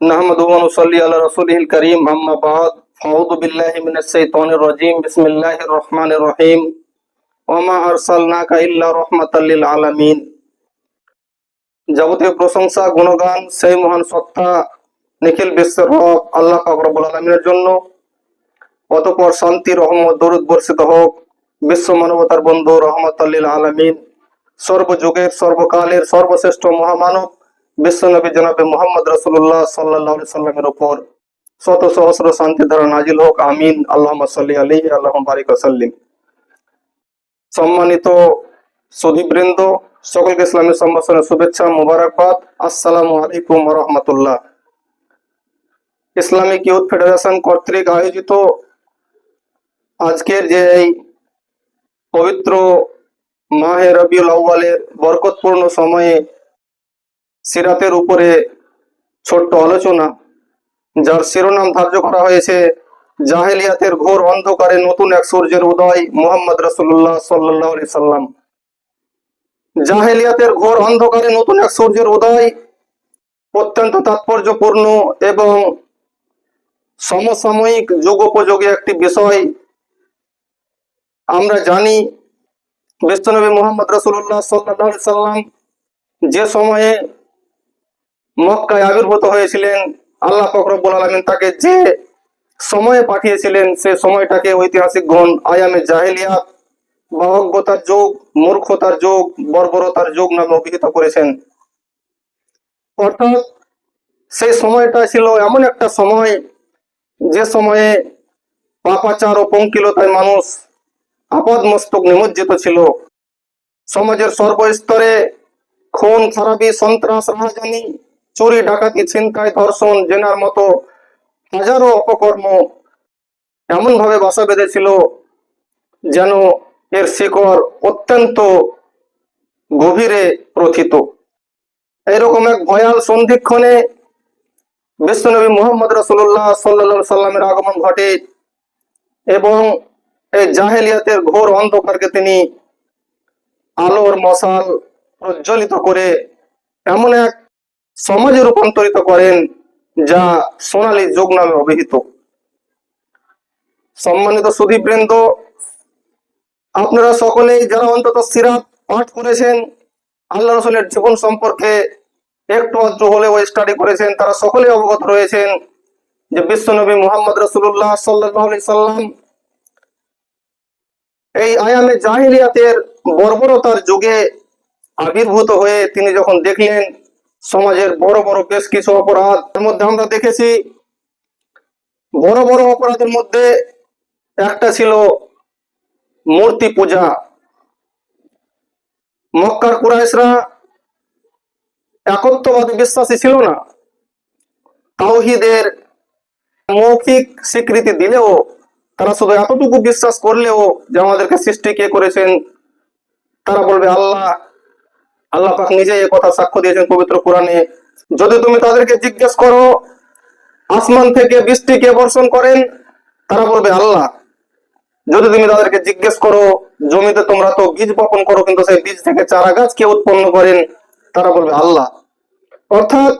نحمد ونصلي على رسوله الكريم أما بعد فأعوذ بالله من الشيطان الرجيم بسم الله الرحمن الرحيم وما أرسلناك إلا رحمة للعالمين যাবতীয় প্রশংসা গুণগান সেই মহান সত্তা নিখিল বিশ্বের রব আল্লাহ পাক রব্বুল আলমিনের জন্য অতপর শান্তি রহমত দরুদ বর্ষিত হোক বিশ্ব মানবতার বন্ধু রহমত আল্লিল আলমিন সর্বযুগের সর্বকালের সর্বশ্রেষ্ঠ মহামানব বিশ্বনবী জনাবে মোহাম্মদ রসুল্লাহ সাল্লাহ সাল্লামের উপর। শত সহস্র শান্তি দ্বারা নাজিল হোক, আমিন। আল্লাহ সাল্লি আলী আল্লাহ বারিক সাল্লিম। সম্মানিত সুদীবৃন্দ সকলকে ইসলামী সম্ভাষণের শুভেচ্ছা, মুবারকবাদ। আসসালামু আলাইকুম রহমতুল্লাহ। ইসলামিক ইউথ ফেডারেশন কর্তৃক আয়োজিত আজকের যে এই পবিত্র মাহে রবিউল আউ্বালের বরকতপূর্ণ সময়ে সিরাতের উপরে ছোট্ট আলোচনা, যার শিরোনাম ধার্য করা হয়েছে, জাহেলিয়াতের ঘোর অন্ধকারে নতুন এক সূর্যের উদয় মোহাম্মদ রসুল্লাহ সাল্লাহ সাল্লাম। জাহেলিয়াতের ঘোর অন্ধকারে নতুন এক সূর্যের উদয় অত্যন্ত তাৎপর্যপূর্ণ এবং সমসাময়িক যুগোপযোগী একটি বিষয়। আমরা জানি বিশ্বনবী মোহাম্মদ রসুল্লাহ সাল্লাহ সাল্লাম যে সময়ে মক্কায় আবির্ভূত হয়েছিলেন আল্লাহ ফকরবুল আলমিন। তাকে যে সময়ে পাঠিয়েছিলেন, সে সময়টাকে ঐতিহাসিক গণ আয়ামে জাহেলিয়া বা অজ্ঞতার যুগ, মূর্খতার যুগ, বর্বরতার যুগ নামে অভিহিত করেছেন। অর্থাৎ সেই সময়টা ছিল এমন একটা সময়, যে সময়ে পাপাচার ও পঙ্কিলতায় মানুষ আপদ মস্তক নিমজ্জিত ছিল। সমাজের সর্বস্তরে খুন খারাপি সন্ত্রাস রাহাজানি চুরি ডাকাতি, ছিনতাই, ধর্ষণ, জেনার মতো হাজারো অপকর্ম এমন ভাবে বাসা বেঁধেছিল যেন এর শিকড় অত্যন্ত গভীরে প্রথিত। এরকম এক ভয়াল সন্ধিক্ষণে বিশ্বনবী মোহাম্মদ রসুল্লাহ সাল্লা সাল্লামের আগমন ঘটে এবং এই জাহেলিয়াতের ঘোর অন্ধকারকে তিনি আলোর মশাল প্রজ্বলিত করে এমন এক সমাজে রূপান্তরিত করেন যা সোনালী যুগ নামে অভিহিত। সম্মানিত সুদীপ সুদীপবৃন্দ আপনারা সকলেই যারা অন্তত সিরাত পাঠ করেছেন, আল্লাহ রসুলের জীবন সম্পর্কে একটু আধটু হলেও স্টাডি করেছেন, তারা সকলেই অবগত রয়েছেন যে বিশ্বনবী মোহাম্মদ রসুল্লাহ সাল্লাহ সাল্লাম এই আয়ামে জাহিলিয়াতের বর্বরতার যুগে আবির্ভূত হয়ে তিনি যখন দেখলেন সমাজের বড় বড় বেশ কিছু অপরাধ এর মধ্যে আমরা দেখেছি। বড় বড় অপরাধের মধ্যে একটা ছিল মূর্তি পূজা। মক্কার কুরাইশরা একত্ববাদী বিশ্বাসী ছিল না। তাওহিদের মৌখিক স্বীকৃতি দিলেও, তারা শুধু এতটুকু বিশ্বাস করলেও যে আমাদেরকে সৃষ্টি কে করেছেন, তারা বলবে আল্লাহ আল্লাহ পাক নিজে এ কথা সাক্ষ্য দিয়েছেন পবিত্র কোরআনে। যদি তুমি তাদেরকে জিজ্ঞেস করো, আসমান থেকে বৃষ্টি কে বর্ষণ করেন, তারা বলবে আল্লাহ। যদি তুমি তাদেরকে জিজ্ঞেস করো, জমিতে তোমরা তো বীজ বপন করো, কিন্তু সেই বীজ থেকে চারা গাছ কে উৎপন্ন করেন, তারা বলবে আল্লাহ। অর্থাৎ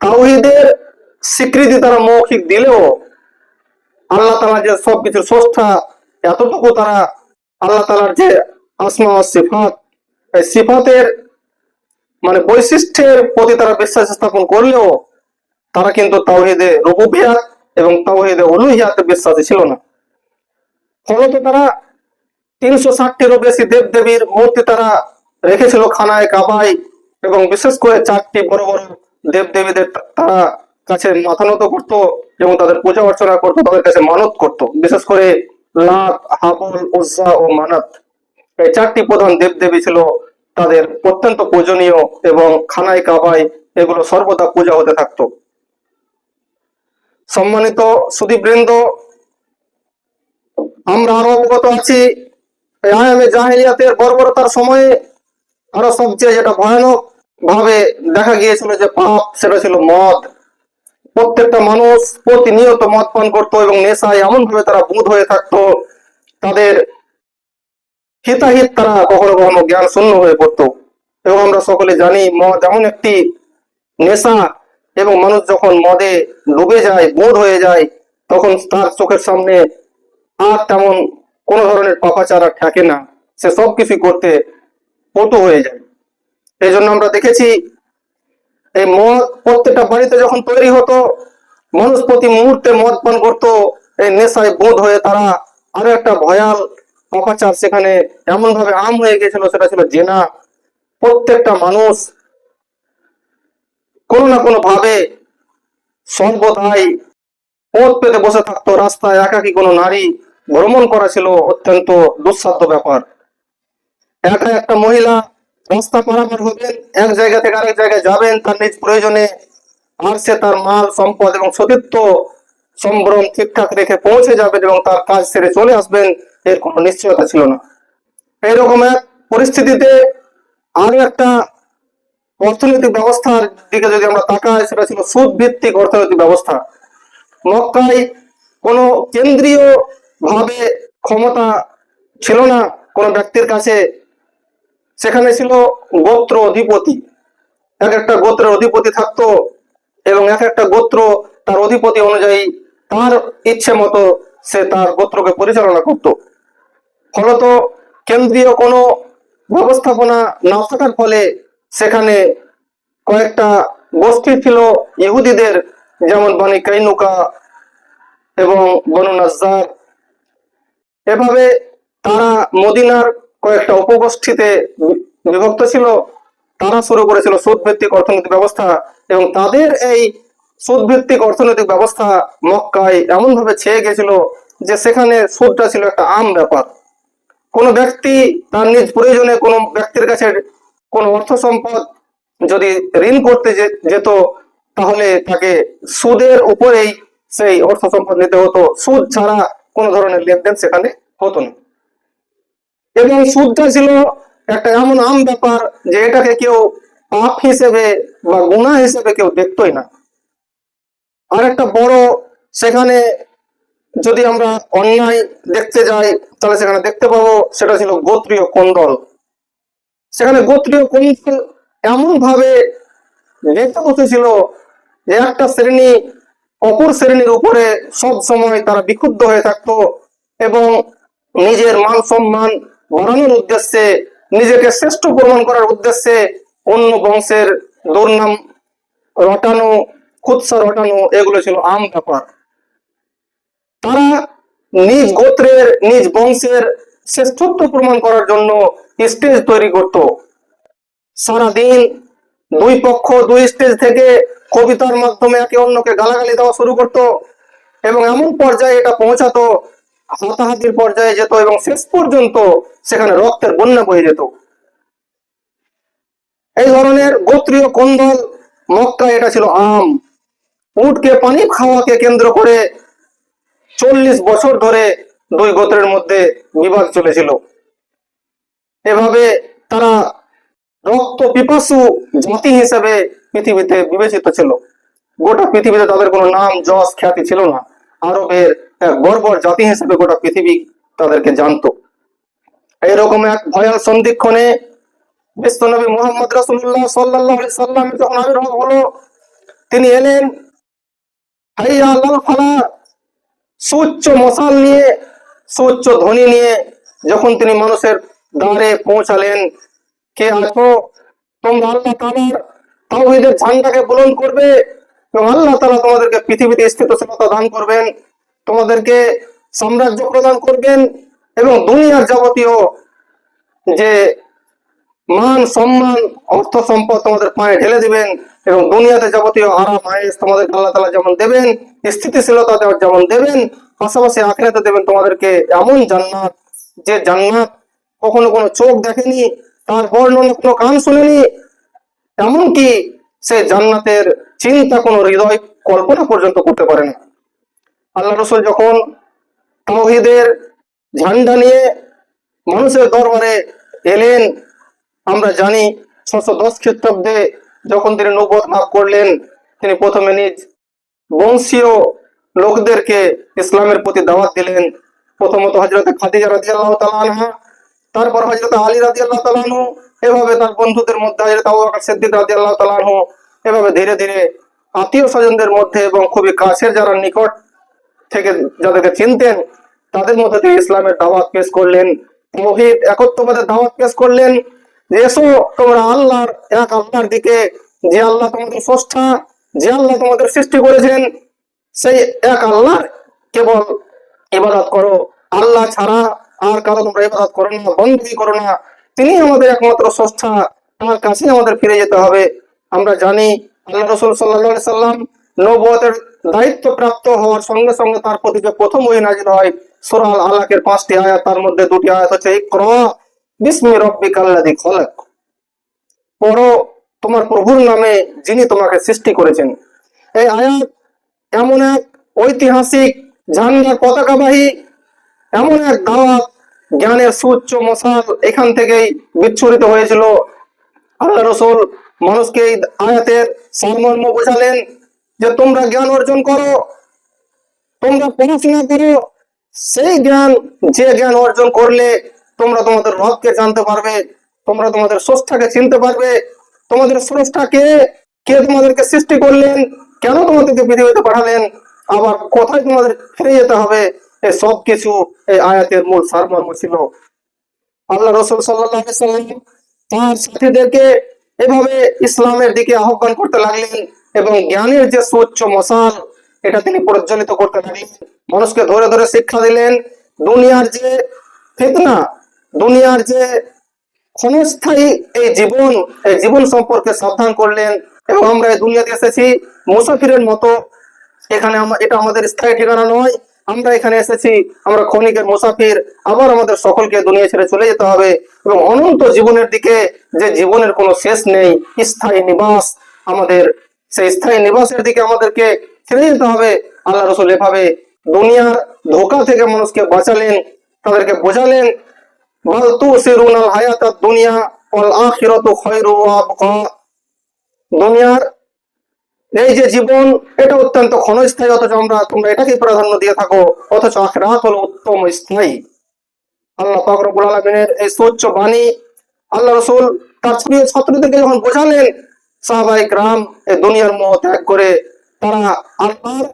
তাওহিদের স্বীকৃতি তারা মৌখিক দিলেও আল্লাহ তালা যে সবকিছুর স্রষ্টা, এতটুকু তারা আল্লাহ তালার যে আসমা সিফাত সিফাতের মানে বৈশিষ্ট্যের প্রতি তারা বিশ্বাস স্থাপন করলেও তারা কিন্তু তাওহিদে রুবুবিয়াত এবং তাওহিদে উলুহিয়াতে বিশ্বাসী ছিল না। ফলত তারা তিনশো ষাটটিরও বেশি দেব দেবীর মূর্তি তারা রেখেছিল খানায়, কাবায় এবং বিশেষ করে চারটি বড় বড় দেব দেবীদের তারা কাছে মাথা নত করতো এবং তাদের পূজা অর্চনা করতো, তাদের কাছে মানত করত। বিশেষ করে লাত, হাবল, উজ্জা ও মানাত। এই চারটি প্রধান দেব দেবী ছিল তাদের অত্যন্ত পূজনীয় এবং খানায় কাবায় এগুলো সর্বদা পূজা হতে থাকতো। সম্মানিত সুদীপবৃন্দ, আমরা আরও অবগত আছি জাহিলিয়াতের বর্বরতার সময়ে আরও সবচেয়ে যেটা ভয়ানক ভাবে দেখা গিয়েছিল যে পাপ, সেটা ছিল মদ। প্রত্যেকটা মানুষ প্রতিনিয়ত মদ পান করতো এবং নেশায় এমন ভাবে তারা বুধ হয়ে থাকতো, তাদের হিতাহিত তারা কখনো কখনো জ্ঞান শূন্য হয়ে পড়তো। এবং আমরা সকলে জানি, মদ এমন একটি নেশা এবং মানুষ যখন মদে ডুবে যায়, বোধ হয়ে যায়, তখন তার চোখের সামনে আর তেমন কোন ধরনের পাপাচার থাকে না। সে সব কিছু করতে পটু হয়ে যায়। এই জন্য আমরা দেখেছি, এই মদ প্রত্যেকটা বাড়িতে যখন তৈরি হতো, মানুষ প্রতি মুহূর্তে মদ পান করতো। এই নেশায় বোধ হয়ে তারা আরও একটা ভয়াল পাপাচার সেখানে এমন ভাবে আম হয়ে গেছিল সেটা ছিল জেনা। প্রত্যেকটা মানুষ কোনো না কোনো ভাবে সর্বদাই পথ পেতে বসে থাকতো, রাস্তায় একাকি কোনো নারী ভ্রমণ করা ছিল অত্যন্ত দুঃসাধ্য ব্যাপার। একা একটা মহিলা রাস্তা পারাপার হবেন এক জায়গা থেকে আরেক জায়গায় যাবেন, তার নিজ প্রয়োজনে আর সে তার মাল, সম্পদ এবং সতীত্ব সম্ভ্রম ঠিকঠাক রেখে পৌঁছে যাবেন এবং তার কাজ সেরে চলে আসবেন। এর কোনো নিশ্চয়তা ছিল না। এইরকম এক পরিস্থিতিতে আরও একটা অর্থনৈতিক ব্যবস্থার দিকে যদি আমরা তাকাই, সেটা ছিল সুদ ভিত্তিক অর্থনৈতিক ব্যবস্থা। মক্কায় কোনো কেন্দ্রীয় ভাবে ক্ষমতা ছিল না কোনো ব্যক্তির কাছে। সেখানে ছিল গোত্র অধিপতি। এক একটা গোত্রের অধিপতি থাকতো এবং এক একটা গোত্র তার অধিপতি অনুযায়ী তার ইচ্ছে মতো সে তার গোত্রকে পরিচালনা করত। ফলত কেন্দ্রীয় কোনো ব্যবস্থাপনা না থাকার ফলে সেখানে কয়েকটা গোষ্ঠী ছিল ইহুদিদের, যেমন বানি কাইনুকা এবং বনু নাজ্জার। এভাবে তারা মদিনার কয়েকটা উপগোষ্ঠীতে বিভক্ত ছিল। তারা শুরু করেছিল সুদ ভিত্তিক অর্থনৈতিক ব্যবস্থা এবং তাদের এই সুদ ভিত্তিক অর্থনৈতিক ব্যবস্থা মক্কায় এমন ভাবে ছেয়ে গেছিল যে সেখানে সুদটা ছিল একটা আম ব্যাপার। কোনো ব্যক্তি তার নিজ প্রয়োজনে কোনো ব্যক্তির কাছে কোনো অর্থ সম্পদ যদি ঋণ করতে যেত, তাহলে তাকে সুদের উপরেই সেই অর্থ সম্পদ নিতে হতো। সুদ ছাড়া কোনো ধরনের লেনদেন সেখানে হতো না। এবং সুদটা ছিল একটা এমন আম ব্যাপার যে এটাকে কেউ পাপ হিসেবে বা গুণা হিসেবে কেউ দেখতোই না। আর একটা বড় সেখানে যদি আমরা অন্যায় দেখতে যাই, তাহলে সেখানে দেখতে পাবো সেটা ছিল গোত্রীয় কোন্দল। সেখানে গোত্রীয় কোন্দল এমন ভাবে লেখা বসেছিল যে একটা শ্রেণি অপর শ্রেণির উপরে সব সময় তারা বিক্ষুব্ধ হয়ে থাকতো এবং নিজের মান সম্মান বাড়ানোর উদ্দেশ্যে, নিজেকে শ্রেষ্ঠ প্রমাণ করার উদ্দেশ্যে অন্য বংশের দুর্নাম রটানো কুৎসা রটানো, এগুলো ছিল আম ব্যাপার। তারা নিজ গোত্রের, নিজ বংশের শ্রেষ্ঠত্ব প্রমাণ করার জন্য স্টেজ তৈরি করত। সারাদিন দুই পক্ষ দুই স্টেজ থেকে কবিতার মাধ্যমে একে অন্যকে গালাগালি দেওয়া শুরু করত এবং এমন পর্যায়ে এটা পৌঁছাতো, হাতাহাতির পর্যায়ে যেত এবং শেষ পর্যন্ত সেখানে রক্তের বন্যা বয়ে যেত। এই ধরনের গোত্রীয় কন্দল মক্কা এটা ছিল আম। উটকে, পানি খাওয়াকে কেন্দ্র করে চল্লিশ বছর ধরে দুই গোত্রের মধ্যে বিবাদ চলেছিল। এভাবে তারা রক্ত পিপাসু জাতি হিসেবে পৃথিবীতে বিবেচিত ছিল। গোটা পৃথিবীতে তাদের কোনো নাম, যশ, খ্যাতি ছিল না। আরবের বর্বর জাতি হিসেবে গোটা পৃথিবী তাদেরকে জানতো। এইরকম এক ভয়াল সন্ধিক্ষণে বিশ্বনবী মোহাম্মদ রাসুল্লাহ সাল্লাহ সাল্লামের যখন আবির্ভাব হলো, তিনি এলেন, হাইয়া আল্লাহ ফালা সুচ্চ মশাল নিয়ে, সুচ্চ ধ্বনি নিয়ে যখন তিনি মানুষের দ্বারে পৌঁছালেন, কে আছো? তোমরা আল্লাহ তালার তাওহীদের ঝান্ডাকে বুলন্দ করবে এবং আল্লাহ তালা তোমাদেরকে পৃথিবীতে স্থিতশীলতা দান করবেন, তোমাদেরকে সাম্রাজ্য প্রদান করবেন এবং দুনিয়ার যাবতীয় যে মান, সম্মান, অর্থ সম্পদ তোমাদের পায়ে ঢেলে দিবেন এবং দুনিয়াতে যাবতীয় আরাম আয়েস তোমাদের আল্লাহ তালা যেমন দেবেন, স্থিতিশীলতা যেমন দেবেন, পাশাপাশি আখেরাতে দেবেন তোমাদেরকে এমন জান্নাত যে জান্নাত কখনো কোনো চোখ দেখেনি, তার বর্ণনা কোনো কান শুনেনি, এমনকি সে জান্নাতের চিন্তা কোনো হৃদয় কল্পনা পর্যন্ত করতে পারে না। আল্লাহ রসুল যখন তাওহীদের ঝান্ডা নিয়ে মানুষের দরবারে এলেন আমরা জানি ছশো দশ খ্রিস্টাব্দে যখন তিনি নবত লাভ করলেন, তিনি প্রথমে নিজ বংশীয় লোকদেরকে ইসলামের প্রতি দাওয়াত দিলেন। প্রথমত হজরত খাদিজা রাজি আল্লাহ তারপর হজরত আলী রাজি আল্লাহ এভাবে তার বন্ধুদের মধ্যে হজরত সিদ্দিক রাজি আল্লাহ তালানহু এভাবে ধীরে ধীরে আত্মীয় স্বজনদের মধ্যে এবং খুবই কাছের যারা নিকট থেকে যাদেরকে চিনতেন, তাদের মধ্যে থেকে ইসলামের দাওয়াত পেশ করলেন। তৌহিদ একত্ববাদের দাওয়াত পেশ করলেন। এসো, তোমরা আল্লাহর এক আল্লাহর দিকে, যে আল্লাহ তোমাদের যে আল্লাহ তোমাদের সৃষ্টি করেছেন, সেই এক আল্লাহ কেবল ইবাদত করো। আল্লাহ ছাড়া আর কারও তোমরা ইবাদত করো না করো না। তিনি আমাদের একমাত্র স্রষ্টা তার কাছে আমাদের ফিরে যেতে হবে। আমরা জানি আল্লাহ রসুল সাল্লাহ সাল্লাম দায়িত্ব প্রাপ্ত হওয়ার সঙ্গে সঙ্গে তার প্রতি যে প্রথম ওই নাজির হয়। সুরাল আলাকের পাঁচটি আয়াত, তার মধ্যে দুটি আয়াত হচ্ছে, ইকরা বিস্মি তোমার প্রভুর নামে যিনি তোমাকে সৃষ্টি করেছেন। এই আয়াত এমন এক ঐতিহাসিক ঝান্ডার পতাকাবাহী, এমন এক দাওয়াত, জ্ঞানের সুউচ্চ মশাল এখান থেকেই বিচ্ছুরিত হয়েছিল। আল্লাহ রসুল মানুষকে এই আয়াতের সারমর্ম বোঝালেন যে তোমরা জ্ঞান অর্জন করো, তোমরা পড়াশোনা করো, সেই জ্ঞান, যে জ্ঞান অর্জন করলে তোমরা তোমাদের রবকে জানতে পারবে, তোমরা তোমাদের স্রষ্টাকে চিনতে পারবে। তোমাদের স্রষ্টাকে কে তোমাদেরকে সৃষ্টি করলেন, কেন তোমাদেরকে পৃথিবীতে পাঠালেন, আবার কোথায় তোমাদের ফিরে যেতে হবে এই সব কিছু এই আয়াতের মূল সারমর্ম ছিল। আল্লাহ রসুল সাল্লাম তার সাথীদেরকে এভাবে ইসলামের দিকে আহ্বান করতে লাগলেন এবং জ্ঞানের যে সুউচ্চ মশাল, এটা তিনি প্রজ্বলিত করতে লাগলেন। মানুষকে ধরে ধরে শিক্ষা দিলেন, দুনিয়ার যে ফিতনা দুনিয়ার যে ক্ষণস্থায়ী এই জীবন এই জীবন সম্পর্কে সাবধান করলেন এবং আমরা এই দুনিয়াতে এসেছি। মুসাফিরের মতো এখানে এটা আমাদের স্থায়ী ঠিকানা নয়। আমরা এখানে এসেছি, আমরা ক্ষণিকের মুসাফির, আবার আমাদের সকলকে দুনিয়া ছেড়ে চলে যেতে হবে এবং অনন্ত জীবনের দিকে যে জীবনের কোনো শেষ নেই, স্থায়ী নিবাস আমাদের, সেই স্থায়ী নিবাসের দিকে আমাদেরকে ছেড়ে যেতে হবে। আল্লাহ রসুল এভাবে দুনিয়ার ধোকা থেকে মানুষকে বাঁচালেন, তাদেরকে বোঝালেন বাল তুসিরুনাল হায়াতাদ দুনিয়া ওয়াল আখিরাতু খায়রু ওয়া আবকা। দুনিয়ার এই যে জীবন, এটা অত্যন্ত ক্ষণস্থায়ী, অথচ আমরা, তোমরা এটাকে প্রাধান্য দিয়ে থাকো, অথচ আখরাত হলো উত্তম স্থায়ী। আল্লাহ পাক রব্বুল আলামিনের এই সোচ্চ বাণী আল্লাহ রসুল তার প্রিয় ছাত্রদেরকে যখন বোঝালেন সাহাবাহিক রাম এই দুনিয়ার মোহ ত্যাগ করে তারা আল্লাহর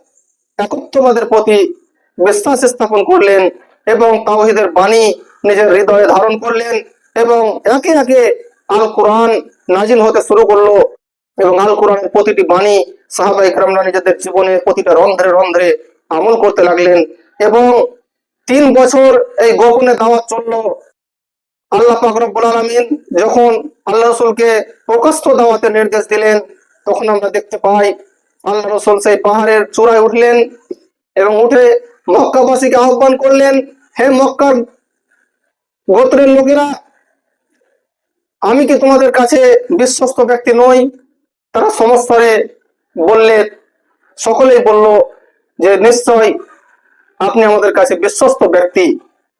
একত্ববাদের প্রতি বিশ্বাস স্থাপন করলেন এবং তাওহিদের বাণী নিজের হৃদয়ে ধারণ করলেন এবং একে একে আল কোরআন নাজিল হতে শুরু করল এবং আল কোরআনের প্রতিটি বাণী সাহাবা ইকরামরা নিজেদের জীবনে প্রতিটা রন্ধ্রে রন্ধ্রে আমল করতে লাগলেন এবং তিন বছর এই গোপনে দাওয়াত চলল আল্লাহ পাক রব্বুল আলামিন। যখন আল্লাহ রসুলকে প্রকাশ্য দাওয়াতের নির্দেশ দিলেন, তখন আমরা দেখতে পাই আল্লাহ রসুল সেই পাহাড়ের চূড়ায় উঠলেন এবং উঠে মক্কাবাসীকে আহ্বান করলেন, হে মক্কার গোত্রের লোকেরা, আমি কি তোমাদের কাছে বিশ্বস্ত ব্যক্তি নই? তারা সমস্তরে বললে, সকলেই বলল যে নিশ্চয় আপনি আমাদের কাছে বিশ্বস্ত ব্যক্তি।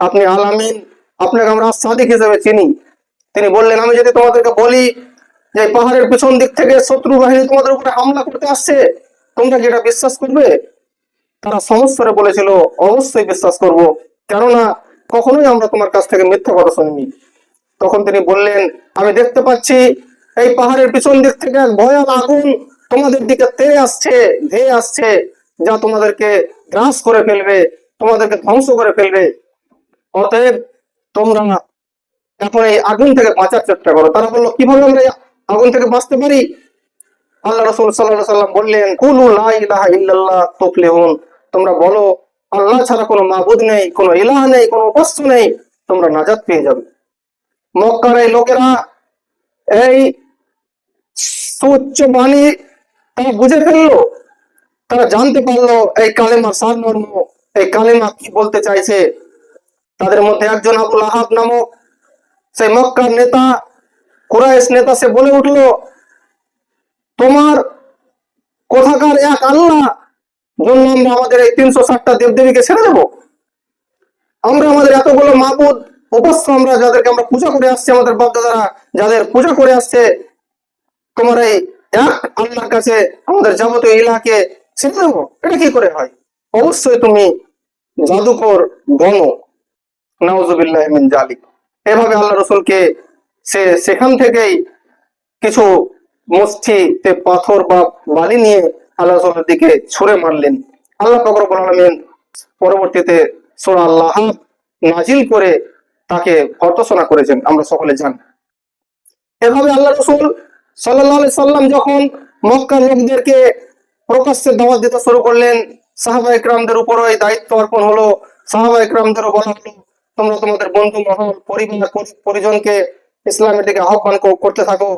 আপনি আলামিন, আপনাকে আমরা সাদিক হিসেবে চিনি। তিনি বললেন, আমি যদি তোমাদেরকে বলি যে পাহাড়ের পিছন দিক থেকে শত্রু বাহিনী তোমাদের উপরে হামলা করতে আসছে, তোমরা কি এটা বিশ্বাস করবে? তারা সমস্তরে বলেছিল, অবশ্যই বিশ্বাস করব। কেননা কখনোই আমরা তোমার কাছ থেকে মিথ্যা কথা শুনিনি। তখন তিনি বললেন, আমি দেখতে পাচ্ছি এই পাহাড়ের পিছন দিক থেকে এক ভয়াল আগুন তোমাদের দিকে তেড়ে আসছে, ধেয়ে আসছে, যা তোমাদেরকে গ্রাস করে ফেলবে, তোমাদেরকে ধ্বংস করে ফেলবে। অতএব তোমরা এখন এই আগুন থেকে বাঁচার চেষ্টা করো। তারা বলল, কীভাবে আমরা আগুন থেকে বাঁচতে পারি? আল্লাহ রসুল সাল্লাহ সাল্লাম বললেন, কুলু লা ইলাহা তোমরা বলো আল্লাহ ছাড়া কোনো মাবুদ নেই, কোনো ইলাহ নেই, কোনো উপাস্য নেই, তোমরা নাজাত পেয়ে যাবে। মক্কার এই লোকেরা এই সুউচ্চ বাণী তারা বুঝে ফেলল, তারা জানতে পারল এই কালেমার সারমর্ম, এই কালেমা কি বলতে চাইছে। তাদের মধ্যে একজন আবুল আহাব নামক সেই মক্কার নেতা, কুরাইশ নেতা, সে বলে উঠল, তোমার কোথাকার এক আল্লাহ জন্য আমরা আমাদের এই তিনশো ষাটটা দেবদেবীকে ছেড়ে দেবো। আমরা আমাদের এতগুলো মাবুদ আমরা যাদেরকে আমরা পূজা করে আসছি, আমাদের বাপদাদারা যাদের পূজা করে আসছে, তোমার এই এক আল্লাহর কাছে আমাদের যাবতীয় ইলাকে ছেড়ে দেবো। এটা কি করে হয়? অবশ্যই তুমি জাদুকর গণ। নাউজুবিল্লাহ মিন জালিক এভাবে আল্লাহ রসুলকে সে সেখান থেকেই কিছু মসজিদে পাথর বা বালি নিয়ে আল্লাহ রসুলের দিকে ছুঁড়ে মারলেন। আল্লাহ ফকরবুল আলমিন পরবর্তীতে সোরা আল্লাহ নাজিল করে তাকে ভর্তসনা করেছেন। আমরা সকলে জানি। এভাবে আল্লাহ রসুল সাল্লাহ সাল্লাম যখন মক্কার লোকদেরকে প্রকাশ্যে দাওয়াত দিতে শুরু করলেন, সাহাবা ইকরামদের উপরও এই দায়িত্ব অর্পণ হলো। সাহাবা ইকরামদেরও বলা হলো, তোমরা তোমাদের বন্ধু, মহল, পরিবার পরিজনকে ইসলামের দিকে আহ্বান করতে থাকো।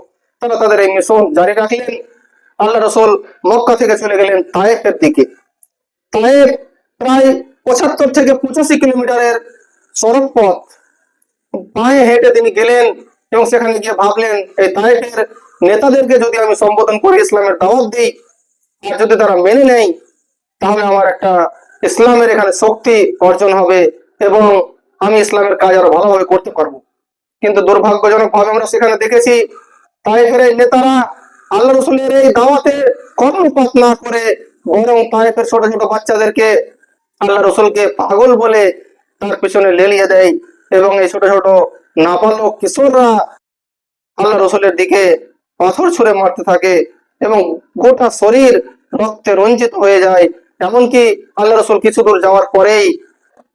তারা তাদের এই মিশন জারি রাখলেন। আল্লাহ রসুল মক্কা থেকে চলে গেলেন তায়েফের দিকে। তায়েফ প্রায় পঁচাত্তর থেকে পঁচাশি কিলোমিটারের সড়ক পথ। পায়ে হেঁটে তিনি গেলেন এবং সেখানে গিয়ে ভাবলেন, এই তায়েফের নেতাদেরকে যদি আমি সম্বোধন করে ইসলামের দাওয়াত দিই আর যদি তারা মেনে নেয়, তাহলে আমার একটা ইসলামের এখানে শক্তি অর্জন হবে এবং আমি ইসলামের কাজ আরও ভালোভাবে করতে পারব। কিন্তু দুর্ভাগ্যজনক ভাবে আমরা সেখানে দেখেছি, তায়েফের নেতারা আল্লাহ রসুলের এই দাওয়াতে কর্ণপাত না করে বরং তায়েফের ছোট ছোট বাচ্চাদেরকে আল্লাহ রসুলকে পাগল বলে তার পিছনে লেলিয়ে দেয় এবং এই ছোট ছোট নাবালক কিশোররা আল্লাহ রসুলের দিকে পাথর ছুঁড়ে মারতে থাকে এবং গোটা শরীর রক্তে রঞ্জিত হয়ে যায়। এমনকি আল্লাহ রসুল কিছু দূর যাওয়ার পরেই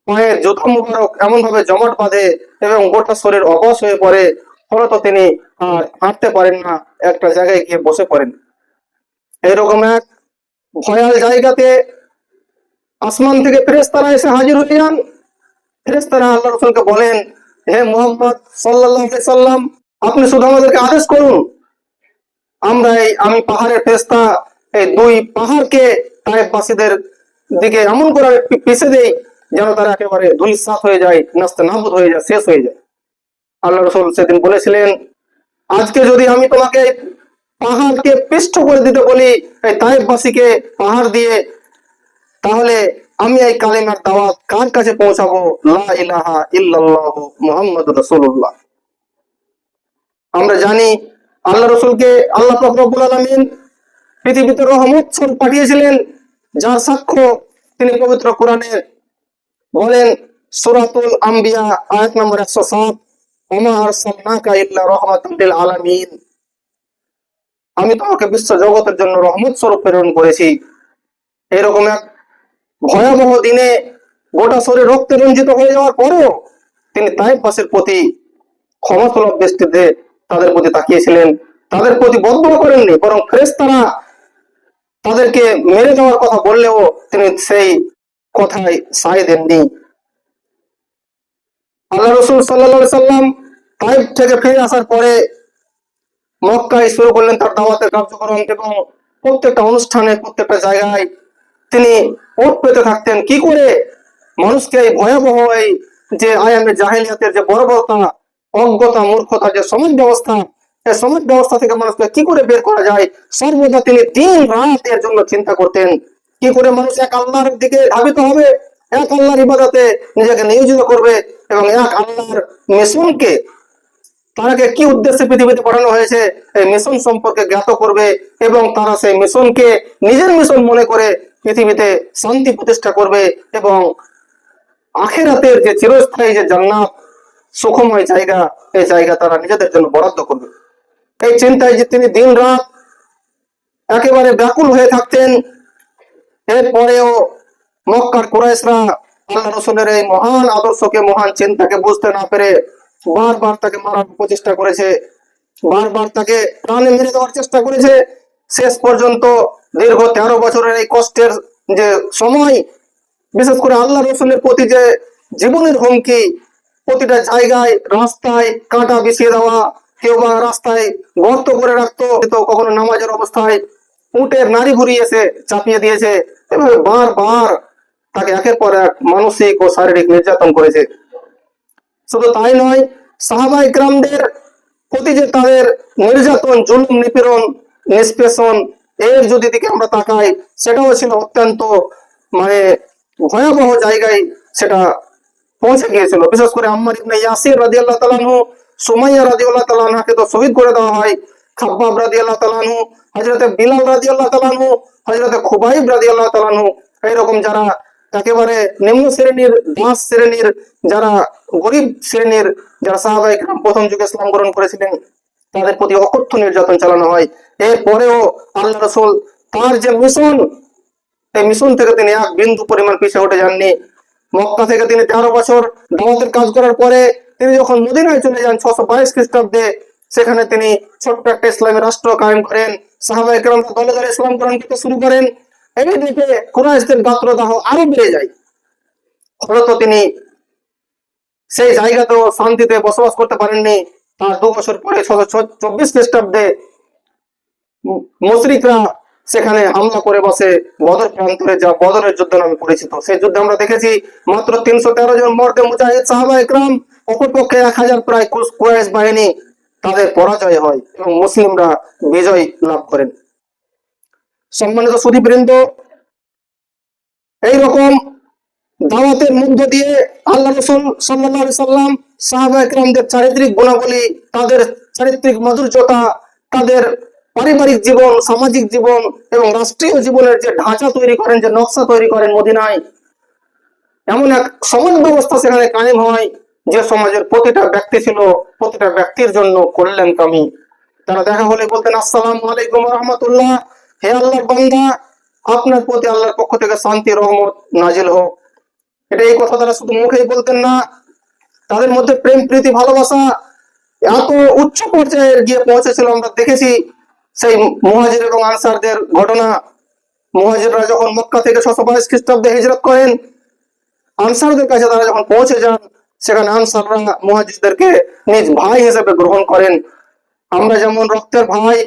পায়ের জুতা মুবারক এমন ভাবে জমাট বাঁধে এবং গোটা শরীর অবশ হয়ে পড়ে। ফলত তিনি আর হাঁটতে পারেন না, একটা জায়গায় গিয়ে বসে পড়েন। এরকম এক ভয়াল জায়গাতে আসমান থেকে ফেরেস্তারা এসে হাজির হয়ে যান। ফেরেস্তারা আল্লাহ রসুলকে বলেন, হে মোহাম্মদ সাল্লাম, আপনি শুধু আমাদেরকে আদেশ করুন, আমরা এই, আমি পাহাড়ের ফেরেস্তা এই দুই পাহাড়কে তাইবাসীদের দিকে এমন করে পি- পিষে দেই, যেন তারা একেবারে ধুলিসাৎ হয়ে যায় নাস্তে নাবুদ হয়ে যায়, শেষ হয়ে যায়। আল্লাহ রসুল সেদিন বলেছিলেন, আজকে যদি আমি তোমাকে পাহাড়কে পৃষ্ঠ করে দিতে বলি, এই তাইবাসীকে পাহাড় দিয়ে, তাহলে আমি এই কালিমার দাওয়াত কার কাছে পৌঁছাবো? লা ইলাহা ইল্লাল্লাহ রাসূলুল্লাহ। আমরা জানি আল্লাহ রসুলকে আল্লাহ পাক রব্বুল আলামিন পৃথিবীতে রহমত স্বরূপ পাঠিয়েছিলেন, যার সাক্ষ্য তিনি পবিত্র কোরআনে বলেন, সূরাতুল আম্বিয়া, আয়াত নম্বর 107 আমি তোমাকে বিশ্ব জগতের জন্য রহমত স্বরূপ প্রেরণ করেছি। এরকম এক ভয়াবহ দিনে গোটা শরীর রক্তে রঞ্জিত হয়ে যাওয়ার পরেও তিনি তাইফবাসীর প্রতি ক্ষমাসুলভ দৃষ্টিতে তাদের প্রতি তাকিয়েছিলেন। তাদের প্রতি বদ্ধ করেননি, বরং ফেরেশতারা তাদেরকে মেরে দেওয়ার কথা বললেও তিনি সেই কথায় সায় দেননি। আল্লাহ রসুল সাল্লা সাল্লাম তাইফ থেকে ফিরে আসার পরে মক্কায় শুরু করলেন তার দাওয়াতের কার্যক্রম এবং প্রত্যেকটা অনুষ্ঠানে প্রত্যেকটা জায়গায় তিনি ওট পেতে থাকতেন। কি করে? মানুষকে এই ভয়াবহ এই যে আয়ামে জাহেলিয়াতের যে বর্বরতা, অজ্ঞতা মূর্খতা যে সমাজ ব্যবস্থা এই সমাজ ব্যবস্থা থেকে মানুষকে কি করে বের করা যায়? সর্বদা তিনি দিন রাত এর জন্য চিন্তা করতেন। কি করে মানুষ এক আল্লাহর দিকে ধাবিত হবে? এক আল্লাহর ইবাদতে নিজেকে নিয়োজিত করবে? এবং এক আল্লাহর মিশনকে তারাকে কি উদ্দেশ্যে পৃথিবীতে পাঠানো হয়েছে, এই মিশন সম্পর্কে জ্ঞাত করবে এবং তারা সেই মিশনকে নিজের মিশন মনে করে পৃথিবীতে শান্তি প্রতিষ্ঠা করবে এবং আখেরাতের যে চিরস্থায়ী যে জান্নাত, সুখময় জায়গা, এই জায়গা তারা নিজেদের জন্য বরাদ্দ করবে। এই চিন্তায় যে তিনি দিন রাত একেবারে ব্যাকুল হয়ে থাকতেন, এরপরেও মক্কার কুরাইশরা আল্লাহ রসুলের এই মহান আদর্শকে, মহান চিন্তাকে বুঝতে না পেরে বারবার তাকে মারার প্রচেষ্টা করেছে, বারবার তাকে প্রাণে মেরে দেওয়ার চেষ্টা করেছে। শেষ পর্যন্ত দীর্ঘ তেরো বছরের এই কষ্টের যে সময়, বিশেষ করে আল্লাহ রসুলের প্রতি যে জীবনের হুমকি, প্রতিটা জায়গায়, রাস্তায় কাঁটা বিছিয়ে দেওয়া, কেউ বা রাস্তায় গর্ত করে রাখতো, তো কখনো নামাজের অবস্থায় উটের নারী এসে চাপিয়ে দিয়েছে। এভাবে বারবার তাকে একের পর এক মানসিক ও শারীরিক নির্যাতন করেছে। শুধু তাই নয়, সাহাবা ইকরামদের প্রতি যে তাদের নির্যাতন, জুলুম, নিপীড়ন, নিষ্পেষণ, এর যদি দিকে আমরা তাকাই, সেটাও ছিল অত্যন্ত মানে ভয়াবহ জায়গায় সেটা পৌঁছে গিয়েছিল। বিশেষ করে আম্মার ইবনে ইয়াসির রাদিয়াল্লাহু তাআলাহু সুমাইয়া রাদিয়াল্লাহু তাআলাকে তো শহীদ করে দেওয়া হয়। খাব্বাব রাদিয়াল্লাহু তাআলাহু হযরতে বিলাল রাদিয়াল্লাহু তাআলাহু হযরতে খুবাইব রাদিয়াল্লাহু তাআলাহু এরকম যারা একেবারে নিম্ন শ্রেণির দাস শ্রেণির যারা গরিব শ্রেণির যারা সাহাবা ইকরাম প্রথম যুগে ইসলাম গ্রহণ করেছিলেন, তাদের প্রতি অকথ্য নির্যাতন চালানো হয়। এরপরেও আল্লাহ রসুল তার যে মিশন, এই মিশন থেকে তিনি এক বিন্দু পরিমাণ পিছিয়ে উঠে যাননি। মক্কা থেকে তিনি তেরো বছর দাওয়াতের কাজ করার পরে তিনি যখন মদিনায় চলে যান ছশো বাইশ খ্রিস্টাব্দে, সেখানে তিনি ছোট্ট একটা ইসলামী রাষ্ট্র কায়েম করেন। সাহাবা একরাম দলে দলে ইসলাম গ্রহণ করতে শুরু করেন। দিকে কুরাইশদের গাত্রদাহ আরও বেড়ে যায়। ফলত তিনি সেই জায়গাতেও শান্তিতে বসবাস করতে পারেননি। তার দু বছর পরে চব্বিশ খ্রিস্টাব্দে মু- সেখানে হামলা করে বসে বদর প্রান্তরে যা বদরের যুদ্ধ নামে পরিচিত। সেই যুদ্ধে আমরা দেখেছি মাত্র তিনশো তেরো জন মর্দে মুজাহিদ সাহাবা একরাম, অপরপক্ষে এক হাজার প্রায় কুরাইশ বাহিনী তাদের পরাজয় হয় এবং মুসলিমরা বিজয় লাভ করেন। সম্মানিত সুদীবৃন্দ এইরকম দাওয়াতের মধ্য দিয়ে আল্লাহ রসুল সাল্লাহ সাল্লাম সাহাবা একরামদের চারিত্রিক গুণাবলী, তাদের চারিত্রিক মাধুর্যতা, তাদের পারিবারিক জীবন, সামাজিক জীবন এবং রাষ্ট্রীয় জীবনের যে ঢাঁচা তৈরি করেন, যে নকশা তৈরি করেন মদিনায়, এমন এক সমাজ ব্যবস্থা সেখানে কায়েম হয় যে সমাজের প্রতিটা ব্যক্তি ছিল, প্রতিটা ব্যক্তির জন্য কল্যাণকামী। তারা দেখা হলে বলতেন, আসসালাম আলাইকুম রহমতুল্লাহ। হে আল্লাহর বান্দা, আপনার প্রতি আল্লাহর পক্ষ থেকে শান্তি, রহমত নাজিল হোক। এটা এই কথা তারা শুধু মুখেই বলতেন না, তাদের মধ্যে প্রেম, প্রীতি, ভালোবাসা এত উচ্চ পর্যায়ে গিয়ে পৌঁছেছিল। আমরা দেখেছি সেই মুহাজির এবং আনসারদের ঘটনা। মুহাজিররা যখন মক্কা থেকে ছশো বাইশ খ্রিস্টাব্দে হিজরত করেন, আনসারদের কাছে তারা যখন পৌঁছে যান, সেখানে আনসাররা মুহাজিরদেরকে নিজ ভাই হিসেবে গ্রহণ করেন। আমরা যেমন রক্তের ভাই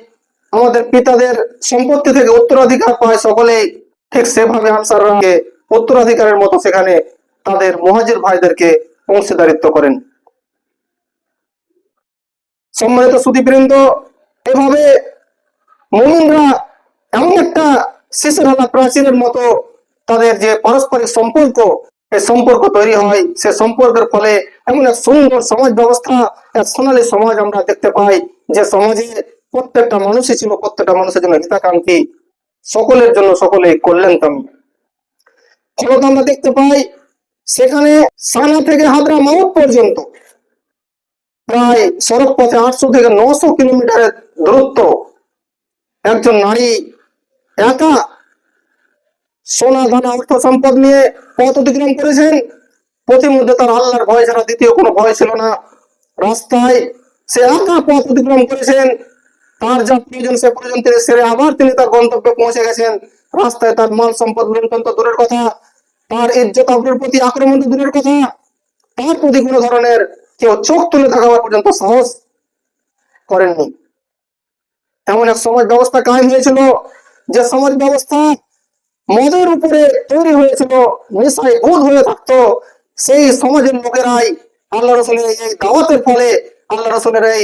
আমাদের পিতাদের সম্পত্তি থেকে উত্তরাধিকার পায় সকলেই ঠিক সেভাবে আনসাররা উত্তরাধিকারের মতো সেখানে তাদের মুহাজির ভাইদেরকে অংশীদারিত্ব করেন। সম্মানিত সুদীবৃন্দ এভাবে মুমিনরা এমন একটা শিশুরালা প্রাচীরের মতো তাদের যে পারস্পরিক সম্পর্ক এই সম্পর্ক তৈরি হয়। সে সম্পর্কের ফলে এমন এক সুন্দর সমাজ ব্যবস্থা, এক সোনালী সমাজ আমরা দেখতে পাই, যে সমাজে প্রত্যেকটা মানুষই ছিল প্রত্যেকটা মানুষের জন্য হিতাকাঙ্ক্ষী। সকলের জন্য সকলে কল্যাণকামী। ফলত আমরা দেখতে পাই, সেখানে সানা থেকে হাদরা মাউট পর্যন্ত প্রায় সড়ক পথে আটশো থেকে নশো কিলোমিটারের দূরত্ব একজন নারী একা সোনা দানা অর্থ সম্পদ নিয়ে পথ অতিক্রম করেছেন। প্রতিমধ্যে তার আল্লাহর ভয় ছাড়া দ্বিতীয় কোনো ভয় ছিল না। রাস্তায় সে একা পথ অতিক্রম করেছেন। তার যা প্রয়োজন সে প্রয়োজন তিনি সেরে আবার তিনি তার গন্তব্যে পৌঁছে গেছেন। রাস্তায় তার মাল সম্পদ লুণ্ঠন তো দূরের কথা তার ইজ্জত আবরুর প্রতি আক্রমণ তো দূরের কথা তার প্রতি কোনো ধরনের কেউ চোখ তুলে থাকা পর্যন্ত সাহস করেননি। এমন এক সমাজ ব্যবস্থা কায়েম হয়েছিল যে সমাজ ব্যবস্থা মদের উপরে তৈরি হয়েছিল নেশায় বোধ হয়ে থাকতো। সেই সমাজের লোকেরাই আল্লাহ রসুলের এই দাওয়াতের ফলে আল্লাহ রসুলের এই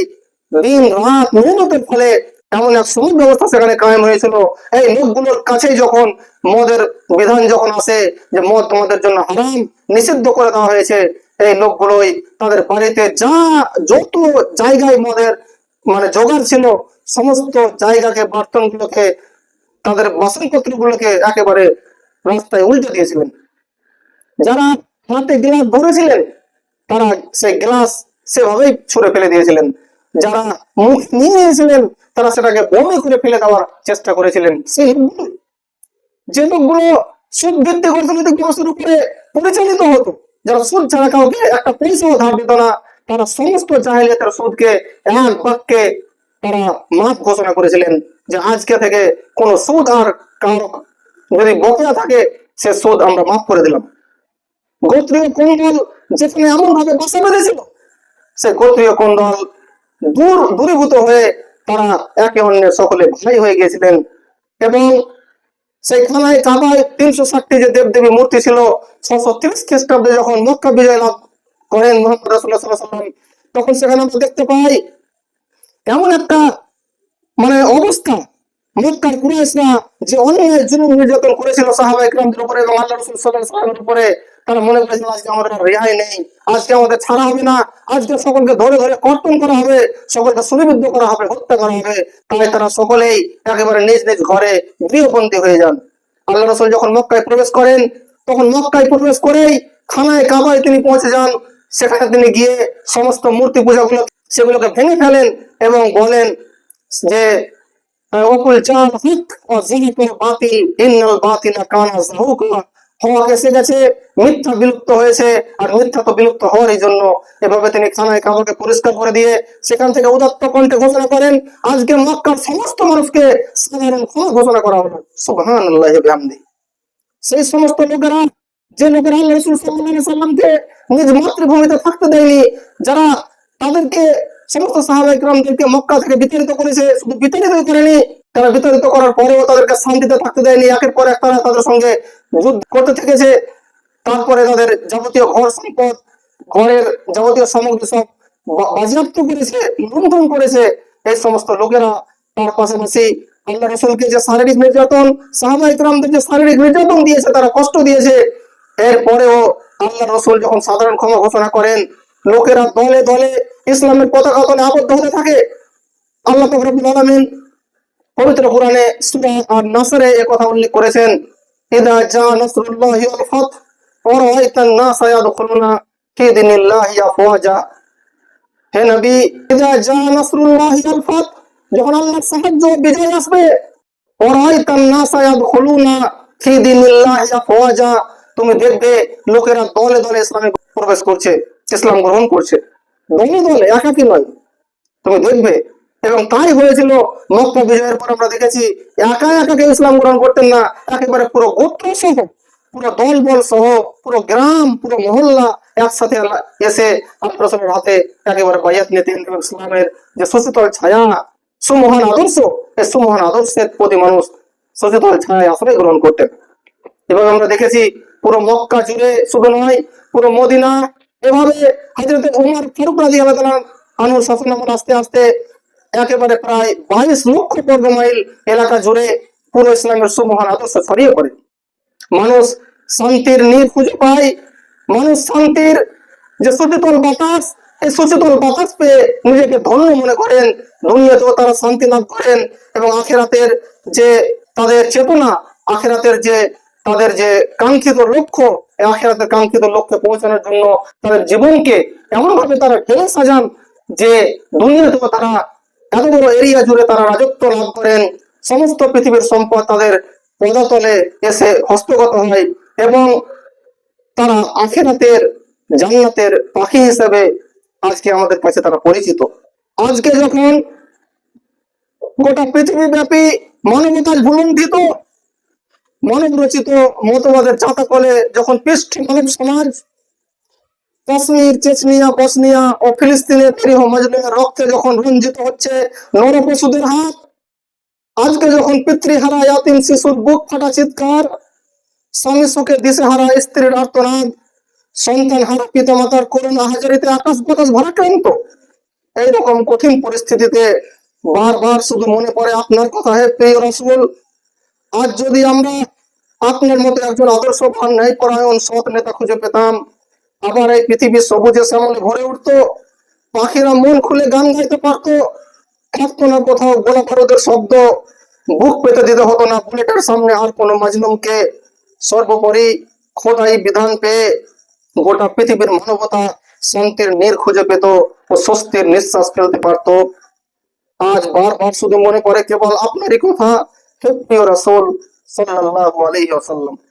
দিন রাত মেহনতের ফলে এমন এক সমাজ ব্যবস্থা সেখানে কায়েম হয়েছিল। এই লোকগুলোর কাছেই যখন মদের বিধান যখন আসে যে মদ তোমাদের জন্য হারাম, নিষিদ্ধ করে দেওয়া হয়েছে, এই লোকগুলোই তাদের বাড়িতে যা যত জায়গায় মদের মানে জোগাড় ছিল, সমস্ত জায়গাকে, বর্তনগুলোকে, তাদের বাসনপত্র গুলোকে একেবারে রাস্তায় উল্টে দিয়েছিলেন। যারা হাতে গ্লাস ধরেছিলেন, তারা সেই গ্লাস সেভাবেই ছুঁড়ে ফেলে দিয়েছিলেন। যারা মুখ নিয়ে নিয়েছিলেন তারা সেটাকে বমি করে ফেলে দেওয়ার চেষ্টা করেছিলেন। সেই যে লোকগুলো সুদ ভিত্তিক অর্থনৈতিক ব্যবস্থার উপরে পরিচালিত হতো, যারা সুদ ছাড়া কাউকে একটা পয়সাও ধার দিত না, তারা সমস্ত জাহেলিয়াতের সুদকে এক বাক্যে তারা মাফ ঘোষণা করেছিলেন যে আজকে থেকে কোন সুদ আর কারও যদি বকেয়া থাকে, সে সুদ আমরা মাফ করে দিলাম। গোত্রীয় কন্দল যেখানে এমন ভাবে বাসা বেঁধেছিল, সে গোত্রীয় কন্দল দূর, দূরীভূত হয়ে তারা একে অন্যের সকলে ভাই হয়ে গিয়েছিলেন এবং সেই খানায় কাবায় তিনশো ষাটটি যে দেবদেবী মূর্তি ছিল, ছশো তিরিশ খ্রিস্টাব্দে যখন মক্কা বিজয় লাভ করেন মোহাম্মদ রাসুল্লাহ সাল্লাম তখন সেখানে আমরা দেখতে পাই এমন একটা কুরাইশরা যে অন্যায় জুলুম নির্যাতন করেছিল সাহাবা ইকরামদের উপরে এবং আল্লাহ উপরে। তারা মনে করেছিল আজকে আমাদের রেহাই নেই, আজকে আমাদের ছাড়া হবে না, আজকে সকলকে ধরে ধরে কর্তন করা হবে, সকলকে সুনিবদ্ধ করা হবে, হত্যা করা হবে। তাই তারা সকলেই একেবারে নিজ নিজ ঘরে গৃহবন্দী হয়ে যান। আল্লাহ রসুল যখন মক্কায় প্রবেশ করেন, তখন মক্কায় প্রবেশ করেই খানায় কাবায় তিনি পৌঁছে যান। সেখানে তিনি গিয়ে সমস্ত মূর্তি পূজাগুলো, সেগুলোকে ভেঙে ফেলেন এবং বলেন যে ওকুল জাল হক ও জিহিকুল বাতিল ইন্নাল বাতিলা কানা জাহুকা হক এসে গেছে, মিথ্যা বিলুপ্ত হয়েছে, আর মিথ্যা তো বিলুপ্ত হওয়ারই জন্য। এভাবে তিনি খানায় কাবাকে পরিষ্কার করে দিয়ে সেখান থেকে উদাত্ত কণ্ঠে ঘোষণা করেন, আজকে মক্কার সমস্ত মানুষকে সাধারণ ক্ষমা ঘোষণা করা হলো সুবহান আল্লাহ বিহামদি। সেই সমস্ত লোকেরা, যে লোকেরা আল্লাহ রসুল সাল্লাহ সাল্লামকে নিজ মাতৃভূমিতে থাকতে দেয়নি, যারা তাদেরকে সমস্ত সাহাবাই গ্রামদেরকে মক্কা থেকে বিতাড়িত করেছে। শুধু বিতাড়িতই করেনি, তারা বিতাড়িত করার পরেও তাদেরকে শান্তিতে থাকতে দেয়নি। একের পর এক তারা তাদের সঙ্গে যুদ্ধ করতে থেকেছে। তারপরে তাদের যাবতীয় ঘর সম্পদ, ঘরের যাবতীয় সামগ্রী সব বাজেয়াপ্ত করেছে, লুণ্ঠন করেছে। এই সমস্ত লোকেরা তার পাশাপাশি আল্লাহ রসুলকে যে শারীরিক নির্যাতন সাহাবা ইকরামদের যে শারীরিক নির্যাতন দিয়েছে, তারা কষ্ট দিয়েছে। এরপরেও আল্লাহ রসুল যখন সাধারণ ক্ষমা ঘোষণা করেন, লোকেরা দলে দলে ইসলামের পতাকা তলে আবদ্ধ হতে থাকে। আল্লাহ রব্বুল আলামিন পবিত্র কোরআনে সূরা আর নাসরে এ কথা উল্লেখ করেছেন, ইদা জা নাসরুল্লাহি ওয়াল ফাত ওয়া রাআইতান নাসা ইয়াদখুলুনা ফি আফওয়াজা। হে নবী, ইদা জা নাসরুল্লাহি ওয়াল ফাত যখন আল্লাহর সাহায্য বিজয় আসবে ওয়া রাআইতান নাসা ইয়াদখুলুনা ফি আফওয়াজা। তুমি দেখবে লোকেরা দলে দলে ইসলামে প্রবেশ করছে, ইসলাম গ্রহণ করছে। দলে দলে একাকি নয়। তুমি দেখবে, এবং তাই হয়েছিল মক্কা বিজয়ের পর আমরা দেখেছি একা একা কেউ ইসলাম গ্রহণ করতেন না, একেবারে পুরো গোত্র সহ, পুরো দল বল সহ, পুরো গ্রাম, পুরো মহল্লা একসাথে এসে আপনার হাতে একেবারে বায়াত নিতেন এবং ইসলামের যে সচেতন ছায়া, সুমহান আদর্শ এই সুমহান আদর্শের প্রতি মানুষ সচেতন ছায়া আশ্রয় গ্রহণ করতেন। এবং আমরা দেখেছি, পুরো মক্কা জুড়ে শুধু নয়, পুরো মদিনা এভাবে হজরত উমর ফারুক রাজি আল্লাহ আনুর শাসন আমল আস্তে আস্তে একেবারে প্রায় বাইশ লক্ষ বর্গ মাইল এলাকা জুড়ে পুরো ইসলামের সুমহান আদর্শ ছড়িয়ে পড়ে। মানুষ শান্তির নীর খুঁজে পায়, মানুষ শান্তির যে সচেতন বাতাস, এই সচেতন বাতাস পেয়ে নিজেকে ধন্য মনে করেন, দুনিয়াতেও তারা শান্তি লাভ করেন এবং আখেরাতের যে তাদের চেতনা, আখেরাতের যে তাদের যে কাঙ্ক্ষিত লক্ষ্য আখেরাতের কাঙ্ক্ষিত লক্ষ্যে পৌঁছানোর জন্য তাদের জীবনকে এমন ভাবে তারা ঢেলে সাজান যে দুনিয়াতেও তারা এত বড় এরিয়া জুড়ে তারা রাজত্ব লাভ করেন। সমস্ত পৃথিবীর সম্পদ তাদের পদতলে এসে হস্তগত হয় এবং তারা আখেরাতের জান্নাতের পাখি হিসেবে আজকে আমাদের কাছে তারা পরিচিত। আজকে যখন গোটা পৃথিবী ব্যাপী মানবতার ভুলুণ্ঠিত মানব রচিত মতবাদের চাতাকলে যখন পৃষ্ঠি মানব সমাজ, কাশ্মীর, চেচনিয়া, বসনিয়া ও ফিলিস্তিনের প্রিয় মাজলুমের রক্তে যখন রঞ্জিত হচ্ছে নরপশুদের হাত, আজকে যখন পিতৃহারা ইয়াতিম শিশুর বুক ফাটা চিৎকার, স্বামী সুখে দিশেহারা স্ত্রীর আর্তনাদ, সন্তান হারা পিতামাতার করোনা হাজারিতে আকাশ বাতাস ভরাক্রান্ত, এইরকম কঠিন পরিস্থিতিতে বারবার শুধু মনে পড়ে আপনার কথা হে প্রিয় রসুল আজ যদি আমরা আপনার মতো একজন আদর্শবান ন্যায় পরায়ণ সৎ নেতা খুঁজে পেতাম, আবার এই পৃথিবী সবুজে সামনে ভরে উঠতো, পাখিরা মন খুলে গান গাইতে পারতো, থাকতো না কোথাও গোলা ভারতের শব্দ, বুক পেতে দিতে হতো না বুলেটের সামনে আর কোনো মাজলুমকে। সর্বোপরি খোদাই বিধান পেয়ে গোটা পৃথিবীর মানবতা শান্তির নীর খুঁজে পেত ও স্বস্তির নিঃশ্বাস ফেলতে পারতো। আজ বারবার শুধু মনে পড়ে কেবল আপনারই কথা হে প্রিয় রাসূল সাল্লাল্লাহু